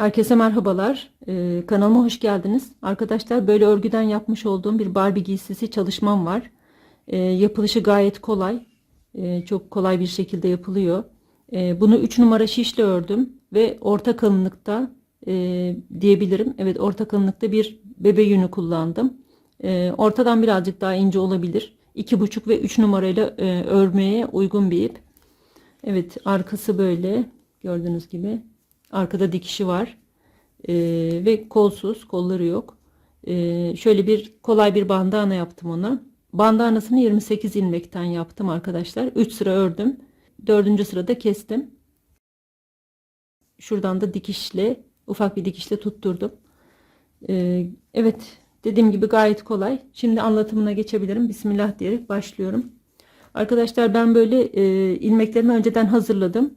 Herkese merhabalar. Ee, kanalıma hoş geldiniz. Arkadaşlar böyle örgüden yapmış olduğum bir Barbie giysisi çalışmam var. Ee, yapılışı gayet kolay. Ee, çok kolay bir şekilde yapılıyor. Ee, bunu 3 numara şişle ördüm ve orta kalınlıkta e, diyebilirim. Evet orta kalınlıkta bir bebe yünü kullandım. Ee, ortadan birazcık daha ince olabilir. 2,5 ve 3 numarayla e, örmeye uygun bir ip. Evet arkası böyle gördüğünüz gibi. Arkada dikişi var. Ee, ve kolsuz, kolları yok. Ee, şöyle bir kolay bir bandana yaptım ona. Bandanasını 28 ilmekten yaptım arkadaşlar. 3 sıra ördüm. 4. sırada kestim. Şuradan da dikişle, ufak bir dikişle tutturdum. Ee, evet, dediğim gibi gayet kolay. Şimdi anlatımına geçebilirim. Bismillah diyerek başlıyorum. Arkadaşlar ben böyle e, ilmeklerimi önceden hazırladım.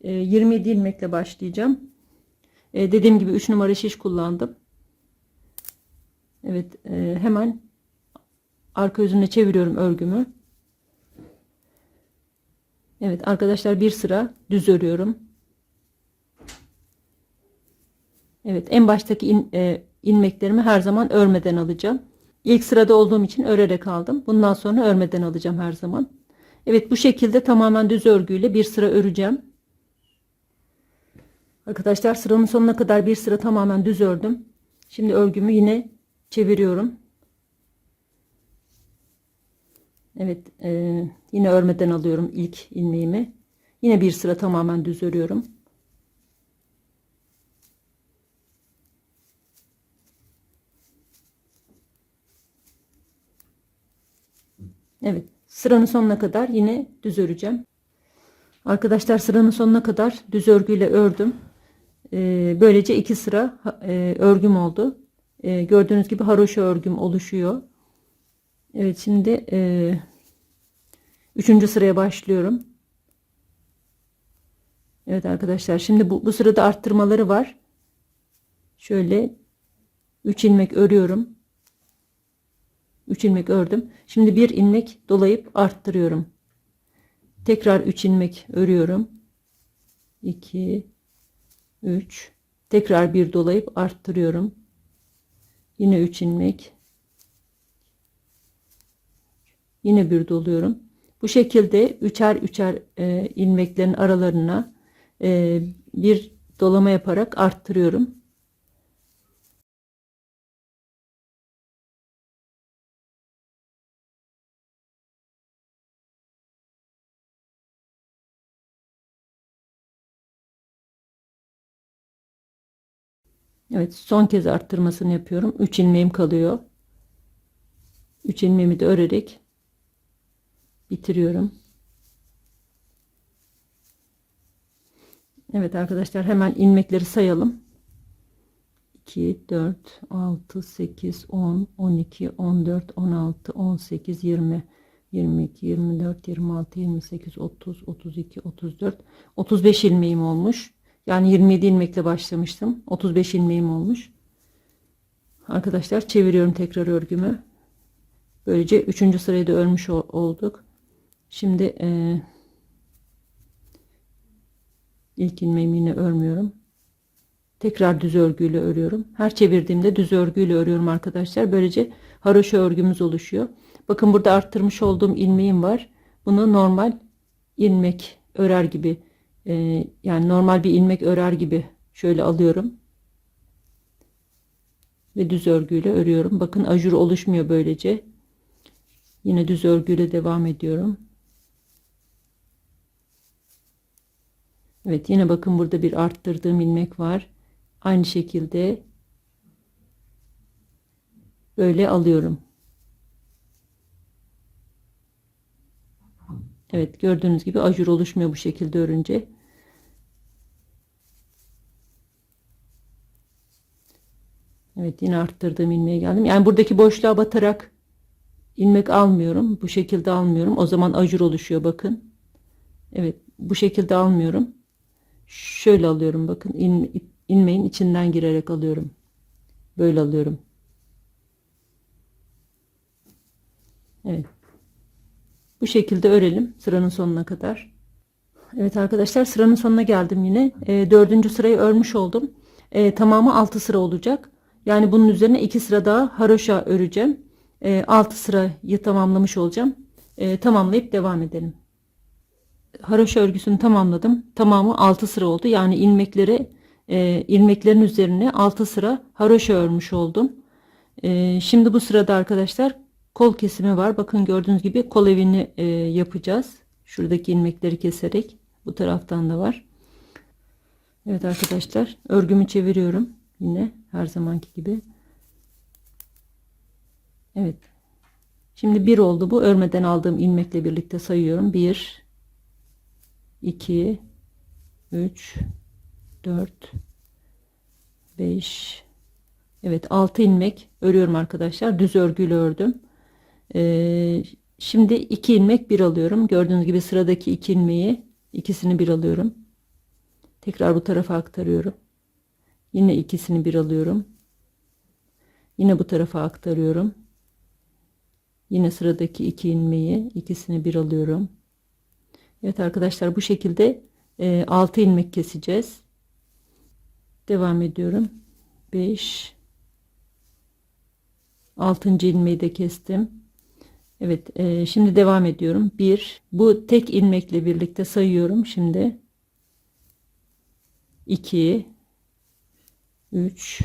E, 27 ilmekle başlayacağım. E, dediğim gibi 3 numara şiş kullandım. Evet e, hemen arka yüzüne çeviriyorum örgümü. Evet arkadaşlar bir sıra düz örüyorum. Evet en baştaki in, e, ilmeklerimi her zaman örmeden alacağım. İlk sırada olduğum için örerek aldım. Bundan sonra örmeden alacağım her zaman. Evet bu şekilde tamamen düz örgüyle bir sıra öreceğim. Arkadaşlar sıranın sonuna kadar bir sıra tamamen düz ördüm. Şimdi örgümü yine çeviriyorum. Evet e, yine örmeden alıyorum ilk ilmeğimi. Yine bir sıra tamamen düz örüyorum. Evet sıranın sonuna kadar yine düz öreceğim. Arkadaşlar sıranın sonuna kadar düz örgüyle ördüm. Ee, böylece iki sıra e, örgüm oldu. Ee, gördüğünüz gibi haroşa örgüm oluşuyor. Evet şimdi e, üçüncü sıraya başlıyorum. Evet arkadaşlar şimdi bu, bu sırada arttırmaları var. Şöyle 3 ilmek örüyorum. 3 ilmek ördüm. Şimdi bir ilmek dolayıp arttırıyorum. Tekrar 3 ilmek örüyorum. 2 3 tekrar bir dolayıp arttırıyorum. Yine 3 ilmek. Yine bir doluyorum. Bu şekilde üçer üçer e, ilmeklerin aralarına e, bir dolama yaparak arttırıyorum. Evet son kez arttırmasını yapıyorum. 3 ilmeğim kalıyor. 3 ilmeğimi de örerek bitiriyorum. Evet arkadaşlar hemen ilmekleri sayalım. 2 4 6 8 10 12 14 16 18 20 22 24 26 28 30 32 34 35 ilmeğim olmuş. Yani 27 ilmekle başlamıştım. 35 ilmeğim olmuş. Arkadaşlar çeviriyorum tekrar örgümü. Böylece 3. sırayı da örmüş olduk. Şimdi e, ilk ilmeğimi yine örmüyorum. Tekrar düz örgüyle örüyorum. Her çevirdiğimde düz örgüyle örüyorum arkadaşlar. Böylece haroşa örgümüz oluşuyor. Bakın burada arttırmış olduğum ilmeğim var. Bunu normal ilmek örer gibi e, yani normal bir ilmek örer gibi şöyle alıyorum. Ve düz örgüyle örüyorum. Bakın ajur oluşmuyor böylece. Yine düz örgüyle devam ediyorum. Evet yine bakın burada bir arttırdığım ilmek var. Aynı şekilde böyle alıyorum Evet gördüğünüz gibi ajur oluşmuyor bu şekilde örünce. Evet yine arttırdığım ilmeğe geldim. Yani buradaki boşluğa batarak ilmek almıyorum. Bu şekilde almıyorum. O zaman ajur oluşuyor bakın. Evet bu şekilde almıyorum. Şöyle alıyorum bakın. İl, ilmeğin içinden girerek alıyorum. Böyle alıyorum. Evet. Bu şekilde örelim sıranın sonuna kadar. Evet arkadaşlar sıranın sonuna geldim yine. E, dördüncü sırayı örmüş oldum. E, tamamı 6 sıra olacak. Yani bunun üzerine 2 sıra daha haroşa öreceğim. E, 6 sırayı tamamlamış olacağım. E, tamamlayıp devam edelim. Haroşa örgüsünü tamamladım. Tamamı 6 sıra oldu. Yani ilmekleri e, ilmeklerin üzerine 6 sıra haroşa örmüş oldum. E, şimdi bu sırada arkadaşlar kol kesimi var. Bakın gördüğünüz gibi kol evini e, yapacağız. Şuradaki ilmekleri keserek bu taraftan da var. Evet arkadaşlar örgümü çeviriyorum. Yine her zamanki gibi. Evet. Şimdi bir oldu bu. Örmeden aldığım ilmekle birlikte sayıyorum. 1 2 3 4 5 Evet 6 ilmek örüyorum arkadaşlar. Düz örgüyle ördüm. Ee, şimdi 2 ilmek bir alıyorum. Gördüğünüz gibi sıradaki 2 ilmeği ikisini bir alıyorum. Tekrar bu tarafa aktarıyorum. Yine ikisini bir alıyorum. Yine bu tarafa aktarıyorum. Yine sıradaki iki ilmeği ikisini bir alıyorum. Evet arkadaşlar bu şekilde e, 6 ilmek keseceğiz. Devam ediyorum. 5 6. ilmeği de kestim. Evet e, şimdi devam ediyorum. 1 bu tek ilmekle birlikte sayıyorum şimdi. 2 3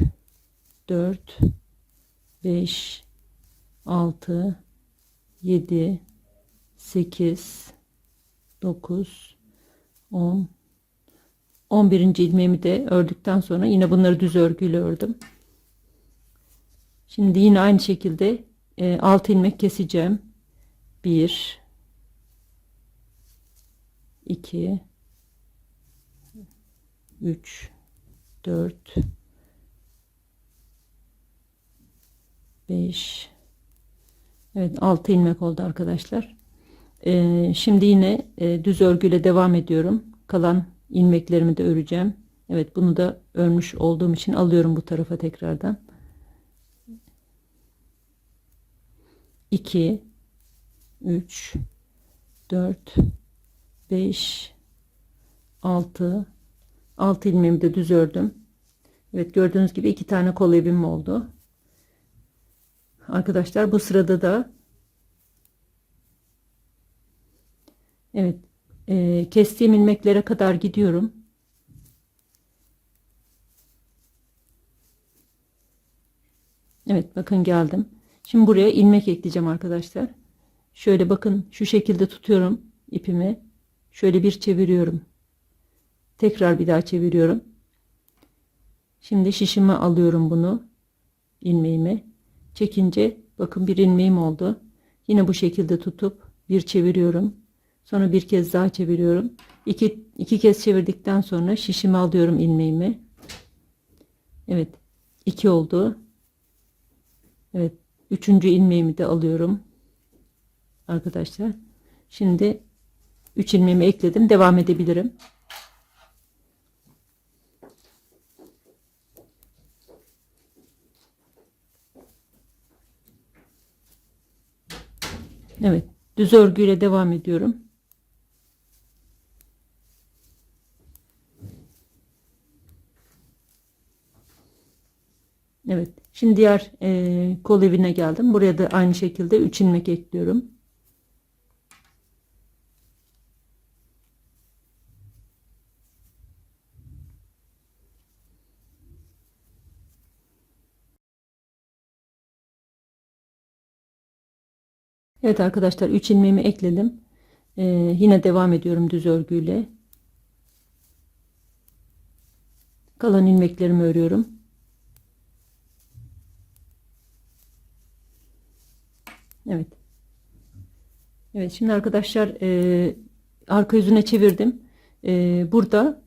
4 5 6 7 8 9 10 11. ilmeğimi de ördükten sonra yine bunları düz örgüyle ördüm. Şimdi yine aynı şekilde e, 6 ilmek keseceğim. 1 2 3 4 5 Evet 6 ilmek oldu arkadaşlar. Ee, şimdi yine e, düz örgüyle devam ediyorum. Kalan ilmeklerimi de öreceğim. Evet bunu da örmüş olduğum için alıyorum bu tarafa tekrardan. 2 3 4 5 6 6 ilmeğimi de düz ördüm. Evet gördüğünüz gibi iki tane kol evim oldu. Arkadaşlar bu sırada da Evet e, kestiğim ilmeklere kadar gidiyorum. Evet bakın geldim. Şimdi buraya ilmek ekleyeceğim arkadaşlar. Şöyle bakın şu şekilde tutuyorum ipimi. Şöyle bir çeviriyorum. Tekrar bir daha çeviriyorum. Şimdi şişime alıyorum bunu. ilmeğimi. Çekince bakın bir ilmeğim oldu. Yine bu şekilde tutup bir çeviriyorum. Sonra bir kez daha çeviriyorum. İki, iki kez çevirdikten sonra şişime alıyorum ilmeğimi. Evet. iki oldu. Evet. Üçüncü ilmeğimi de alıyorum. Arkadaşlar. Şimdi üç ilmeğimi ekledim. Devam edebilirim. Evet. Düz örgüyle devam ediyorum. Evet. Şimdi diğer e, kol evine geldim. Buraya da aynı şekilde 3 ilmek ekliyorum. Evet arkadaşlar 3 ilmeğimi ekledim. Ee, yine devam ediyorum düz örgüyle. Kalan ilmeklerimi örüyorum. Evet. Evet şimdi arkadaşlar e, arka yüzüne çevirdim. E, burada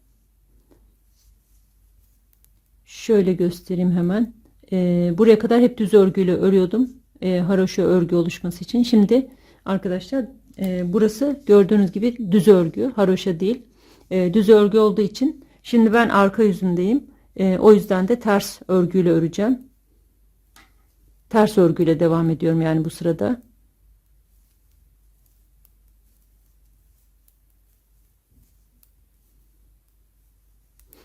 şöyle göstereyim hemen. E, buraya kadar hep düz örgüyle örüyordum. E, haroşa örgü oluşması için. Şimdi arkadaşlar e, burası gördüğünüz gibi düz örgü. Haroşa değil. E, düz örgü olduğu için şimdi ben arka yüzündeyim. E, o yüzden de ters örgüyle öreceğim ters örgüyle devam ediyorum yani bu sırada.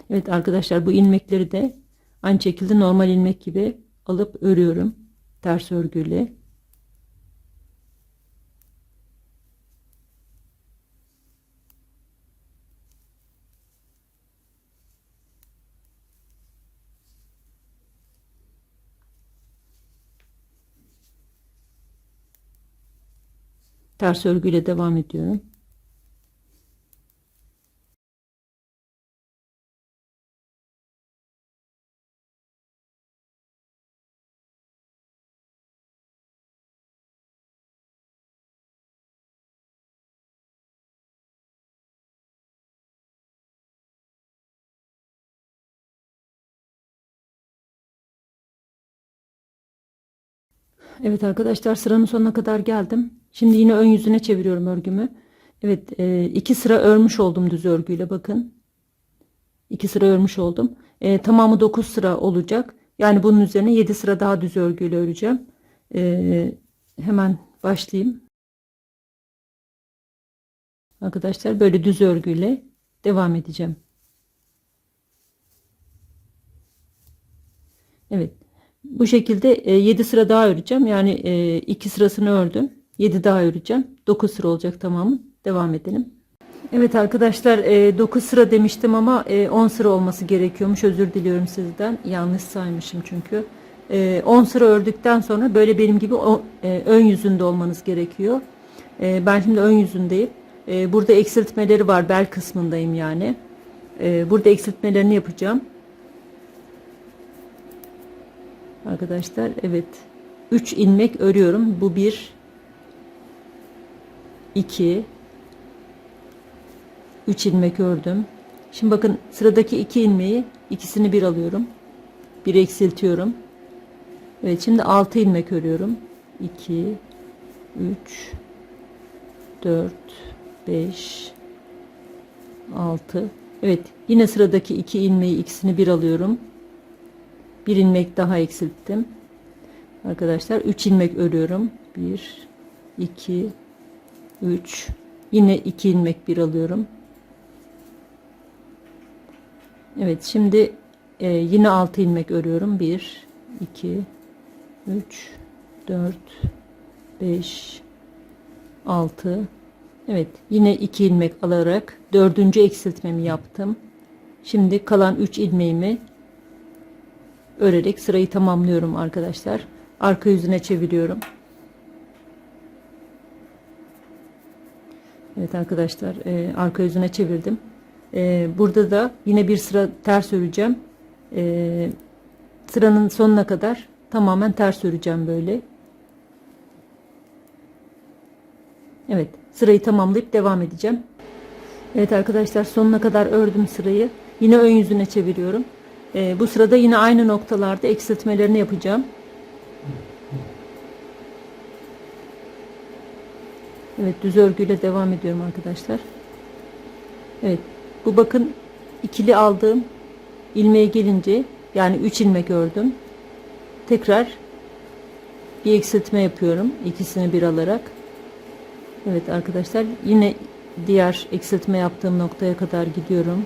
Evet arkadaşlar bu ilmekleri de Aynı şekilde normal ilmek gibi alıp örüyorum. Ters örgüyle. Ters örgüyle devam ediyorum. Evet arkadaşlar sıranın sonuna kadar geldim. Şimdi yine ön yüzüne çeviriyorum örgümü. Evet e, iki sıra örmüş oldum düz örgüyle bakın. İki sıra örmüş oldum. E, tamamı 9 sıra olacak. Yani bunun üzerine 7 sıra daha düz örgüyle öreceğim. E, hemen başlayayım. Arkadaşlar böyle düz örgüyle devam edeceğim. Evet. Bu şekilde 7 sıra daha öreceğim. Yani 2 sırasını ördüm. 7 daha öreceğim. 9 sıra olacak tamamı. Devam edelim. Evet arkadaşlar 9 sıra demiştim ama 10 sıra olması gerekiyormuş. Özür diliyorum sizden. Yanlış saymışım çünkü. 10 sıra ördükten sonra böyle benim gibi ön yüzünde olmanız gerekiyor. Ben şimdi ön yüzündeyim. Burada eksiltmeleri var. Bel kısmındayım yani. Burada eksiltmelerini yapacağım. Arkadaşlar evet 3 ilmek örüyorum. Bu bir 2 3 ilmek ördüm. Şimdi bakın sıradaki iki ilmeği ikisini bir alıyorum. Bir eksiltiyorum. Evet şimdi 6 ilmek örüyorum. 2 3 4 5 6 Evet yine sıradaki iki ilmeği ikisini bir alıyorum bir ilmek daha eksilttim arkadaşlar 3 ilmek örüyorum 1 2 3 yine 2 ilmek bir alıyorum. Evet şimdi e, yine 6 ilmek örüyorum. 1 2 3 4 5 6 Evet yine 2 ilmek alarak dördüncü eksiltmemi yaptım. Şimdi kalan 3 ilmeğimi örerek sırayı tamamlıyorum arkadaşlar. Arka yüzüne çeviriyorum. Evet arkadaşlar e, arka yüzüne çevirdim. E, burada da yine bir sıra ters öreceğim. E, sıranın sonuna kadar tamamen ters öreceğim böyle. Evet sırayı tamamlayıp devam edeceğim. Evet arkadaşlar sonuna kadar ördüm sırayı. Yine ön yüzüne çeviriyorum. E, bu sırada yine aynı noktalarda eksiltmelerini yapacağım. Evet düz örgüyle devam ediyorum arkadaşlar. Evet bu bakın ikili aldığım ilmeğe gelince yani 3 ilmek ördüm. Tekrar bir eksiltme yapıyorum ikisini bir alarak. Evet arkadaşlar yine diğer eksiltme yaptığım noktaya kadar gidiyorum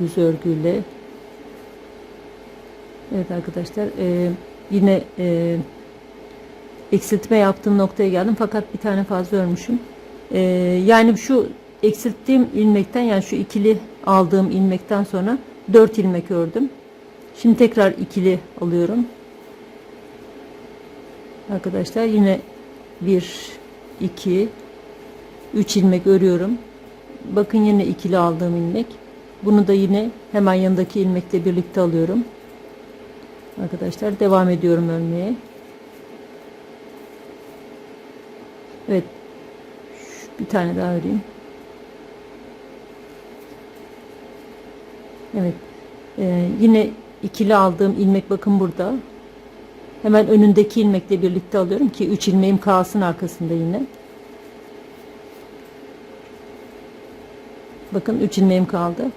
yüz örgüyle Evet arkadaşlar e, yine e, eksiltme yaptığım noktaya geldim. Fakat bir tane fazla örmüşüm. E, yani şu eksilttiğim ilmekten yani şu ikili aldığım ilmekten sonra 4 ilmek ördüm. Şimdi tekrar ikili alıyorum. Arkadaşlar yine 1 2 3 ilmek örüyorum. Bakın yine ikili aldığım ilmek. Bunu da yine hemen yanındaki ilmekle birlikte alıyorum. Arkadaşlar devam ediyorum örmeye. Evet. Bir tane daha öreyim. Evet. Ee, yine ikili aldığım ilmek bakın burada. Hemen önündeki ilmekle birlikte alıyorum ki 3 ilmeğim kalsın arkasında yine. Bakın 3 ilmeğim kaldı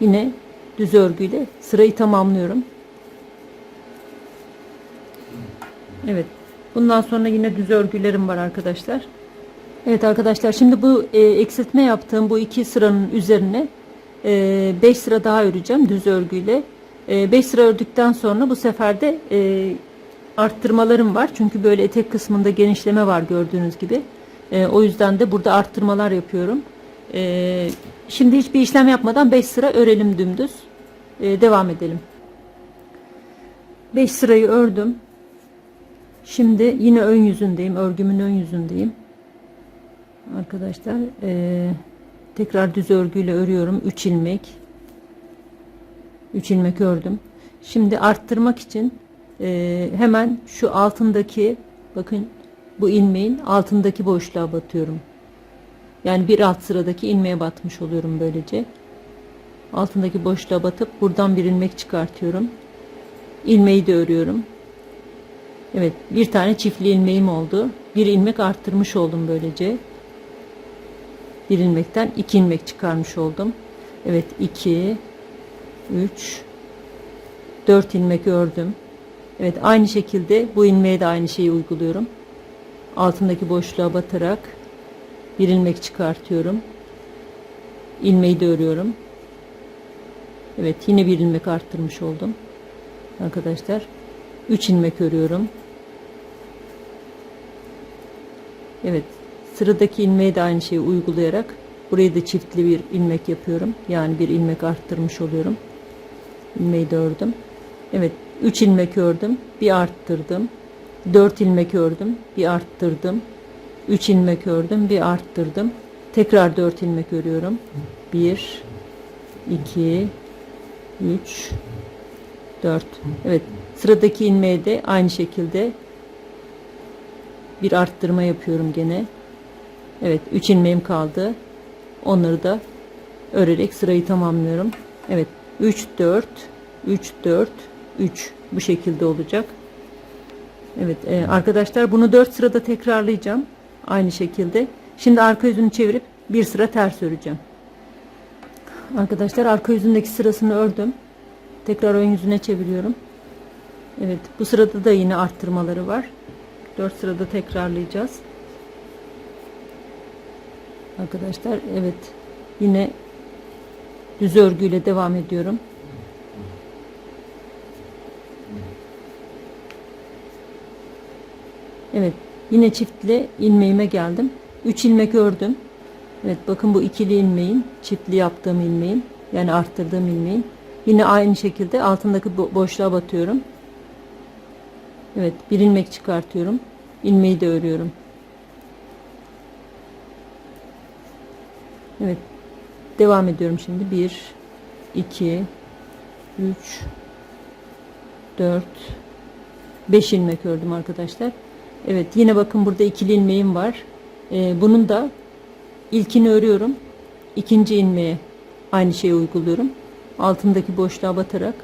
yine düz örgüyle sırayı tamamlıyorum. Evet. Bundan sonra yine düz örgülerim var arkadaşlar. Evet arkadaşlar şimdi bu e, eksiltme yaptığım bu iki sıranın üzerine 5 sıra daha öreceğim düz örgüyle. 5 sıra ördükten sonra bu sefer de e, arttırmalarım var. Çünkü böyle etek kısmında genişleme var gördüğünüz gibi. E, o yüzden de burada arttırmalar yapıyorum. E, şimdi hiçbir işlem yapmadan 5 sıra örelim dümdüz. E, devam edelim. 5 sırayı ördüm. Şimdi yine ön yüzündeyim. Örgümün ön yüzündeyim. Arkadaşlar e, tekrar düz örgüyle örüyorum. 3 ilmek. 3 ilmek ördüm. Şimdi arttırmak için e, hemen şu altındaki bakın bu ilmeğin altındaki boşluğa batıyorum. Yani bir alt sıradaki ilmeğe batmış oluyorum böylece. Altındaki boşluğa batıp buradan bir ilmek çıkartıyorum. İlmeği de örüyorum. Evet bir tane çiftli ilmeğim oldu. Bir ilmek arttırmış oldum böylece. Bir ilmekten iki ilmek çıkarmış oldum. Evet 2 3 4 ilmek ördüm. Evet aynı şekilde bu ilmeğe de aynı şeyi uyguluyorum. Altındaki boşluğa batarak bir ilmek çıkartıyorum. İlmeği de örüyorum. Evet yine bir ilmek arttırmış oldum. Arkadaşlar 3 ilmek örüyorum. Evet sıradaki ilmeğe de aynı şeyi uygulayarak burayı da çiftli bir ilmek yapıyorum. Yani bir ilmek arttırmış oluyorum. İlmeği de ördüm. Evet 3 ilmek ördüm. Bir arttırdım. 4 ilmek ördüm. Bir arttırdım. 3 ilmek ördüm. Bir arttırdım. Tekrar 4 ilmek örüyorum. 1 2 3 4 Evet sıradaki ilmeğe de aynı şekilde bir arttırma yapıyorum gene. Evet 3 ilmeğim kaldı. Onları da örerek sırayı tamamlıyorum. Evet 3 4 3 4 3 bu şekilde olacak. Evet e, arkadaşlar bunu 4 sırada tekrarlayacağım. Aynı şekilde. Şimdi arka yüzünü çevirip bir sıra ters öreceğim. Arkadaşlar arka yüzündeki sırasını ördüm. Tekrar ön yüzüne çeviriyorum. Evet bu sırada da yine arttırmaları var. 4 sırada tekrarlayacağız. Arkadaşlar evet yine düz örgüyle devam ediyorum. Evet yine çiftli ilmeğime geldim. 3 ilmek ördüm. Evet bakın bu ikili ilmeğin çiftli yaptığım ilmeğin yani arttırdığım ilmeğin yine aynı şekilde altındaki bo boşluğa batıyorum. Evet bir ilmek çıkartıyorum. ilmeği de örüyorum. Evet devam ediyorum şimdi 1 2 3 4 5 ilmek ördüm arkadaşlar. Evet yine bakın burada ikili ilmeğim var. Ee, bunun da ilkini örüyorum. ikinci ilmeğe aynı şeyi uyguluyorum. Altındaki boşluğa batarak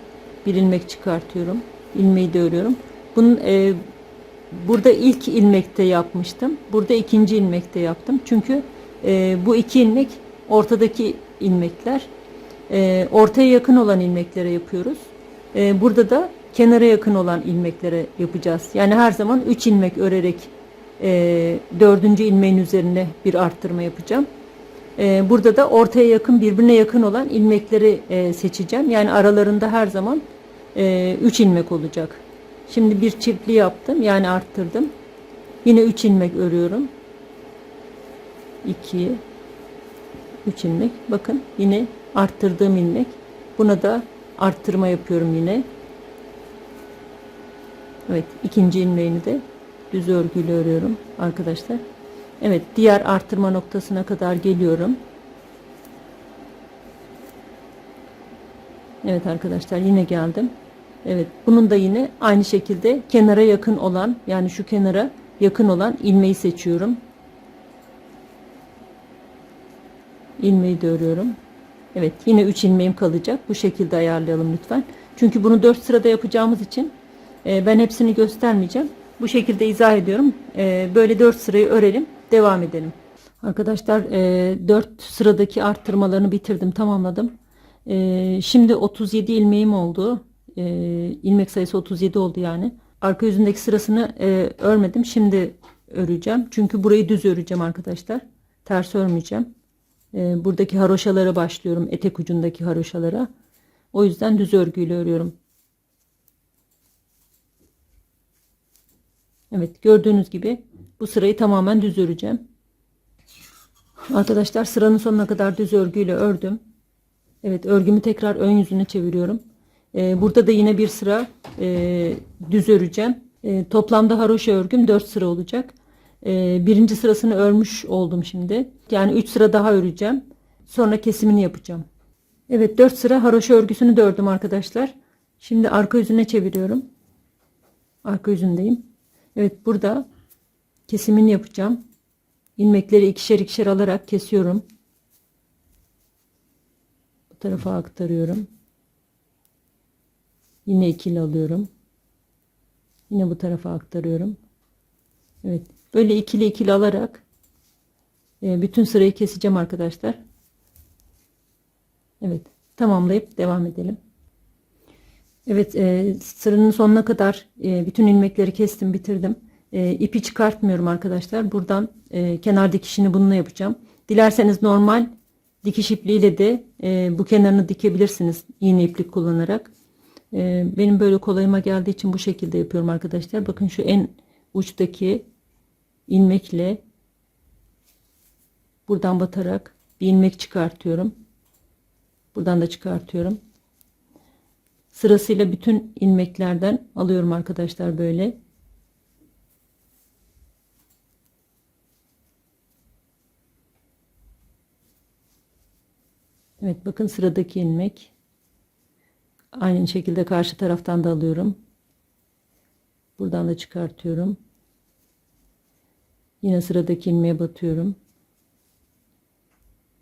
bir ilmek çıkartıyorum. ilmeği de örüyorum. Bunun e, burada ilk ilmekte yapmıştım. Burada ikinci ilmekte yaptım. Çünkü e, bu iki ilmek ortadaki ilmekler. E, ortaya yakın olan ilmeklere yapıyoruz. E, burada da kenara yakın olan ilmeklere yapacağız. Yani her zaman 3 ilmek örerek e, dördüncü ilmeğin üzerine bir arttırma yapacağım. E, burada da ortaya yakın birbirine yakın olan ilmekleri e, seçeceğim. Yani aralarında her zaman 3 e, ilmek olacak. Şimdi bir çiftli yaptım yani arttırdım. Yine 3 ilmek örüyorum. 2 3 ilmek. Bakın yine arttırdığım ilmek. Buna da arttırma yapıyorum yine. Evet ikinci ilmeğini de düz örgüyle örüyorum arkadaşlar. Evet diğer arttırma noktasına kadar geliyorum. Evet arkadaşlar yine geldim. Evet bunun da yine aynı şekilde kenara yakın olan yani şu kenara yakın olan ilmeği seçiyorum. ilmeği de örüyorum. Evet yine 3 ilmeğim kalacak. Bu şekilde ayarlayalım lütfen. Çünkü bunu 4 sırada yapacağımız için e, ben hepsini göstermeyeceğim. Bu şekilde izah ediyorum. E, böyle 4 sırayı örelim. Devam edelim. Arkadaşlar e, 4 sıradaki arttırmalarını bitirdim. Tamamladım. E, şimdi 37 ilmeğim oldu. E, ilmek sayısı 37 oldu yani. Arka yüzündeki sırasını e, örmedim. Şimdi öreceğim. Çünkü burayı düz öreceğim arkadaşlar. Ters örmeyeceğim. e, buradaki haroşalara başlıyorum. Etek ucundaki haroşalara. O yüzden düz örgüyle örüyorum. Evet gördüğünüz gibi bu sırayı tamamen düz öreceğim. Arkadaşlar sıranın sonuna kadar düz örgüyle ördüm. Evet örgümü tekrar ön yüzüne çeviriyorum. Ee, burada da yine bir sıra e, düz öreceğim. E, toplamda haroşa örgüm 4 sıra olacak. E, birinci sırasını örmüş oldum şimdi. Yani 3 sıra daha öreceğim. Sonra kesimini yapacağım. Evet 4 sıra haroşa örgüsünü de ördüm arkadaşlar. Şimdi arka yüzüne çeviriyorum. Arka yüzündeyim. Evet burada kesimini yapacağım. İlmekleri ikişer ikişer alarak kesiyorum. Bu tarafa aktarıyorum. Yine ikili alıyorum. Yine bu tarafa aktarıyorum. Evet. Böyle ikili ikili alarak e, bütün sırayı keseceğim arkadaşlar. Evet. Tamamlayıp devam edelim. Evet. E, sıranın sonuna kadar e, bütün ilmekleri kestim bitirdim. İpi çıkartmıyorum arkadaşlar. Buradan kenar dikişini bununla yapacağım. Dilerseniz normal dikiş ipliğiyle de bu kenarını dikebilirsiniz. iğne iplik kullanarak. E, benim böyle kolayıma geldiği için bu şekilde yapıyorum arkadaşlar. Bakın şu en uçtaki ilmekle buradan batarak bir ilmek çıkartıyorum. Buradan da çıkartıyorum. Sırasıyla bütün ilmeklerden alıyorum arkadaşlar böyle. Evet bakın sıradaki ilmek. Aynı şekilde karşı taraftan da alıyorum. Buradan da çıkartıyorum. Yine sıradaki ilmeğe batıyorum.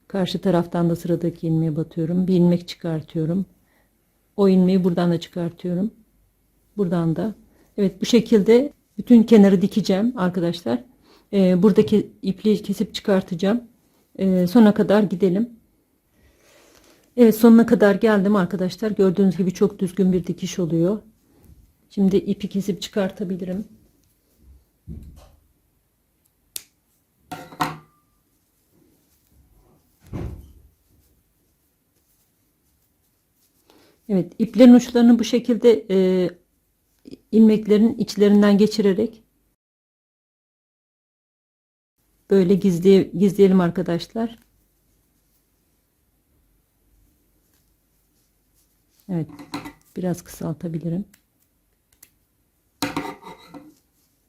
Karşı taraftan da sıradaki ilmeğe batıyorum. Bir ilmek çıkartıyorum. O ilmeği buradan da çıkartıyorum. Buradan da. Evet bu şekilde bütün kenarı dikeceğim arkadaşlar. Ee, buradaki ipliği kesip çıkartacağım. Ee, sona kadar gidelim. Evet sonuna kadar geldim arkadaşlar. Gördüğünüz gibi çok düzgün bir dikiş oluyor. Şimdi ipi kesip çıkartabilirim. Evet iplerin uçlarını bu şekilde e, ilmeklerin içlerinden geçirerek böyle gizli, gizleyelim arkadaşlar. Evet. Biraz kısaltabilirim.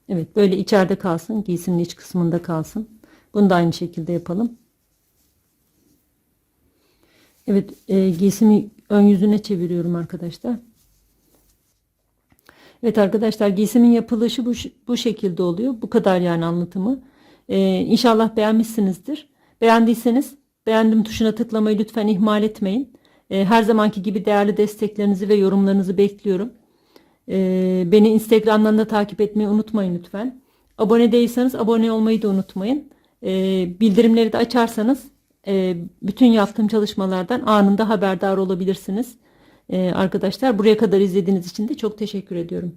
Evet. Böyle içeride kalsın. Giysinin iç kısmında kalsın. Bunu da aynı şekilde yapalım. Evet. E, giysimi ön yüzüne çeviriyorum arkadaşlar. Evet arkadaşlar giysimin yapılışı bu, bu şekilde oluyor. Bu kadar yani anlatımı. Ee, inşallah beğenmişsinizdir. Beğendiyseniz beğendim tuşuna tıklamayı lütfen ihmal etmeyin. Ee, her zamanki gibi değerli desteklerinizi ve yorumlarınızı bekliyorum. Ee, beni Instagram'dan da takip etmeyi unutmayın lütfen. Abone değilseniz abone olmayı da unutmayın. Ee, bildirimleri de açarsanız e, bütün yaptığım çalışmalardan anında haberdar olabilirsiniz. Arkadaşlar buraya kadar izlediğiniz için de çok teşekkür ediyorum.